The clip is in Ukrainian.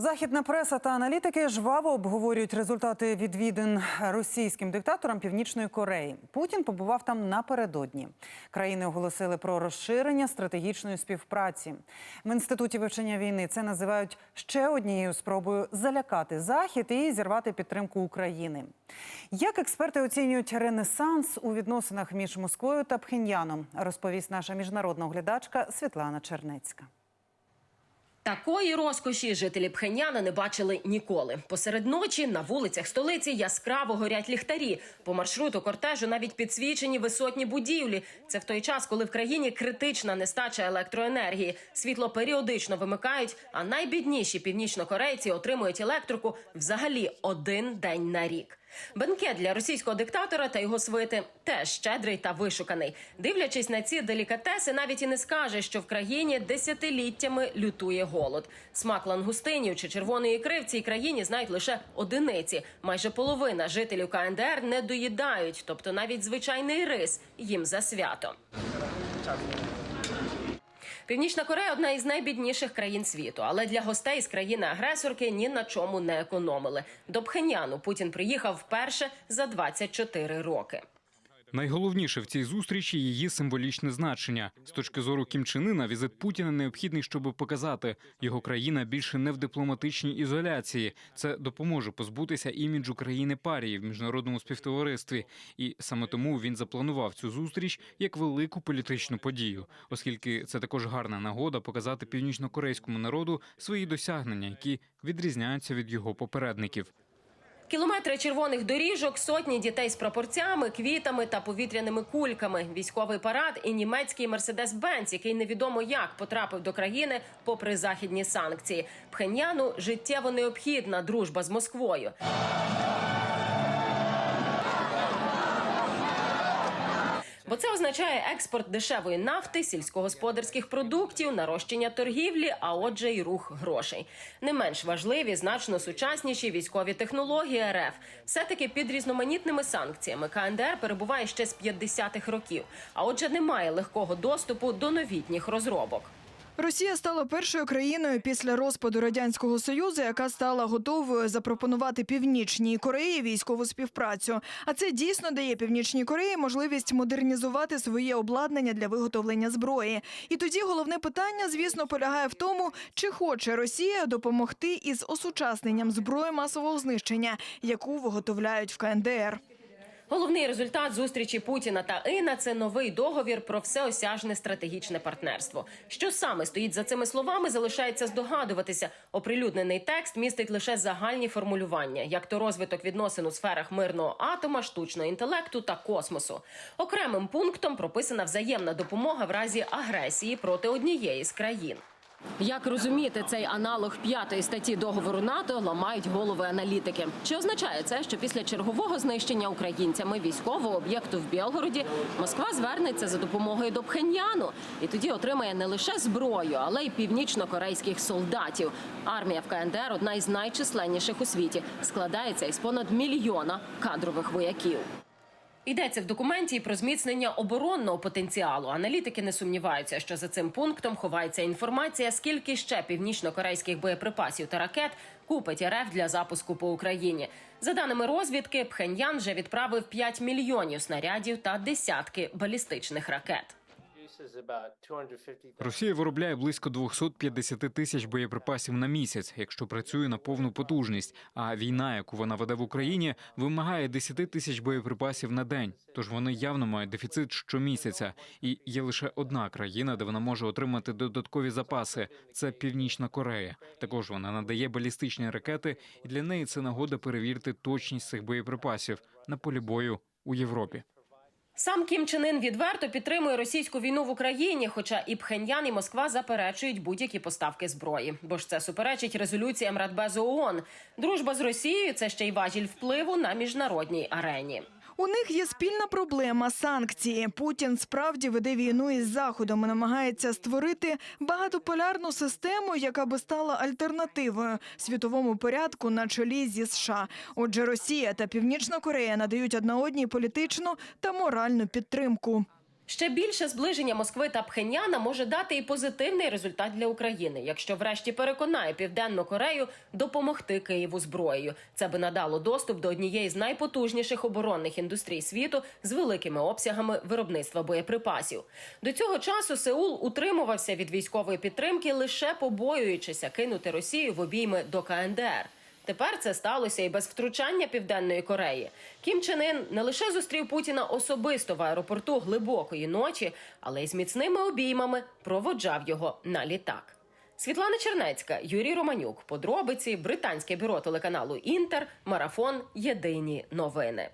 Західна преса та аналітики жваво обговорюють результати відвідин російським диктаторам Північної Кореї. Путін побував там напередодні. Країни оголосили про розширення стратегічної співпраці. В інституті вивчення війни це називають ще однією спробою залякати захід і зірвати підтримку України. Як експерти оцінюють ренесанс у відносинах між Москвою та Пхеньяном, розповість наша міжнародна оглядачка Світлана Чернецька. Такої розкоші жителі Пхеняна не бачили ніколи. Посеред ночі на вулицях столиці яскраво горять ліхтарі. По маршруту кортежу навіть підсвічені висотні будівлі. Це в той час, коли в країні критична нестача електроенергії. Світло періодично вимикають, а найбідніші північнокорейці отримують електрику взагалі один день на рік. Бенкет для російського диктатора та його свити теж щедрий та вишуканий. Дивлячись на ці делікатеси, навіть і не скаже, що в країні десятиліттями лютує голод. Смак лангустинів чи червоної ікри в цій країні знають лише одиниці. Майже половина жителів КНДР не доїдають, тобто навіть звичайний рис їм за свято. Північна Корея одна із найбідніших країн світу, але для гостей з країни-агресорки ні на чому не економили. До Пхеняну Путін приїхав вперше за 24 роки. Найголовніше в цій зустрічі її символічне значення. З точки зору Кім Чен Ына, візит Путіна необхідний, щоб показати, його країна більше не в дипломатичній ізоляції. Це допоможе позбутися іміджу країни парії в міжнародному співтоваристві. І саме тому він запланував цю зустріч як велику політичну подію, оскільки це також гарна нагода показати північнокорейському народу свої досягнення, які відрізняються від його попередників. Кілометри червоних доріжок, сотні дітей з прапорцями, квітами та повітряними кульками, військовий парад і німецький мерседес Бенц, який невідомо як потрапив до країни попри західні санкції. Пхеньяну життєво необхідна дружба з Москвою. Бо це означає експорт дешевої нафти, сільськогосподарських продуктів, нарощення торгівлі, а отже, й рух грошей. Не менш важливі, значно сучасніші військові технології РФ. Все таки під різноманітними санкціями КНДР перебуває ще з 50-х років, а отже, немає легкого доступу до новітніх розробок. Росія стала першою країною після розпаду радянського союзу, яка стала готовою запропонувати північній Кореї військову співпрацю. А це дійсно дає північній Кореї можливість модернізувати своє обладнання для виготовлення зброї. І тоді головне питання, звісно, полягає в тому, чи хоче Росія допомогти із осучасненням зброї масового знищення, яку виготовляють в КНДР. Головний результат зустрічі Путіна та Іна це новий договір про всеосяжне стратегічне партнерство. Що саме стоїть за цими словами, залишається здогадуватися. Оприлюднений текст містить лише загальні формулювання, як то розвиток відносин у сферах мирного атома, штучного інтелекту та космосу. Окремим пунктом прописана взаємна допомога в разі агресії проти однієї з країн. Як розуміти цей аналог п'ятої статті договору НАТО ламають голови аналітики? Чи означає це, що після чергового знищення українцями військового об'єкту в Білгороді Москва звернеться за допомогою до Пхеньяну і тоді отримає не лише зброю, але й північно-корейських солдатів? Армія в КНДР одна із найчисленніших у світі, складається із понад мільйона кадрових вояків. Йдеться в документі і про зміцнення оборонного потенціалу. Аналітики не сумніваються, що за цим пунктом ховається інформація, скільки ще північно-корейських боєприпасів та ракет купить РФ для запуску по Україні. За даними розвідки, Пхеньян вже відправив 5 мільйонів снарядів та десятки балістичних ракет. Росія виробляє близько 250 тисяч боєприпасів на місяць, якщо працює на повну потужність. А війна, яку вона веде в Україні, вимагає 10 тисяч боєприпасів на день. Тож вони явно мають дефіцит щомісяця. І є лише одна країна, де вона може отримати додаткові запаси. Це Північна Корея. Також вона надає балістичні ракети, і для неї це нагода перевірити точність цих боєприпасів на полі бою у Європі. Сам Кім Чен Ін відверто підтримує російську війну в Україні, хоча і Пхеньян, і Москва заперечують будь-які поставки зброї. Бо ж це суперечить резолюціям Радбезу ООН. Дружба з Росією це ще й важіль впливу на міжнародній арені. У них є спільна проблема санкції. Путін справді веде війну із заходом намагається створити багатополярну систему, яка би стала альтернативою світовому порядку на чолі зі США. Отже, Росія та Північна Корея надають одна одній політичну та моральну підтримку. Ще більше зближення Москви та Пхеняна може дати і позитивний результат для України, якщо врешті переконає Південну Корею допомогти Києву зброєю. Це би надало доступ до однієї з найпотужніших оборонних індустрій світу з великими обсягами виробництва боєприпасів. До цього часу Сеул утримувався від військової підтримки, лише побоюючися кинути Росію в обійми до КНДР. Тепер це сталося і без втручання Південної Кореї. Кім Чен Ін не лише зустрів Путіна особисто в аеропорту глибокої ночі, але й з міцними обіймами проводжав його на літак. Світлана Чернецька, Юрій Романюк. Подробиці британське бюро телеканалу Інтер. Марафон. Єдині новини.